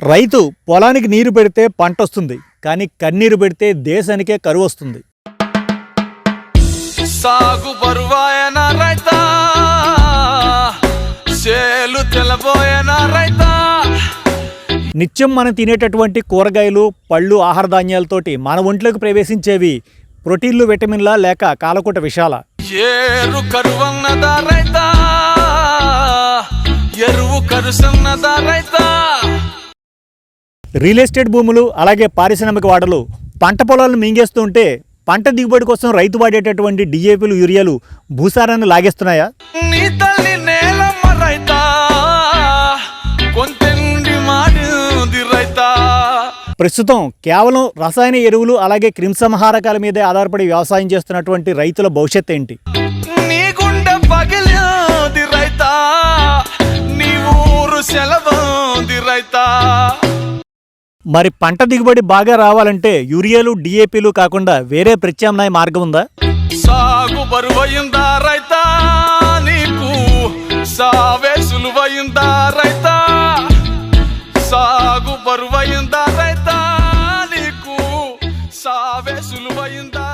రైతు పొలానికి నీరు పెడితే పంట వస్తుంది కానీ కన్నీరు పెడితే దేశానికే కరువు వస్తుంది. సాగు బరువాయన రైత చేలు తెలబోయన రైత. నిత్యం మనం తినేటటువంటి కూరగాయలు పళ్ళు ఆహార ధాన్యాలతోటి మన ఒంట్లోకి ప్రవేశించేవి ప్రోటీన్లు విటమిన్ల లేక కాలకూట విషాల ఏరు కరువన్నదా రైత ఎరువు కరుసన్నదా రైత. రియల్ ఎస్టేట్ భూములు అలాగే పారిశ్రామిక వాడలు పంట పొలాలను మింగేస్తూ ఉంటే పంట దిగుబడి కోసం రైతు వాడేటటువంటి డిఏపీలు యూరియాలు భూసారాన్ని లాగేస్తున్నాయా? ప్రస్తుతం కేవలం రసాయన ఎరువులు అలాగే క్రిమిసంహారకాల మీదే ఆధారపడి వ్యవసాయం చేస్తున్నటువంటి రైతుల భవిష్యత్ ఏంటి? నీ ఊరు సెలవుంది రైత. మరి పంట దిగుబడి బాగా రావాలంటే యూరియాలు డిఏపీలు కాకుండా వేరే ప్రత్యామ్నాయ మార్గం ఉందా? సాగు బరువయిందా రైతా నీకు? సావే సులువయిందా రైతా? సాగు బరువయిందా రైతా నీకు? సావే సులువయిందా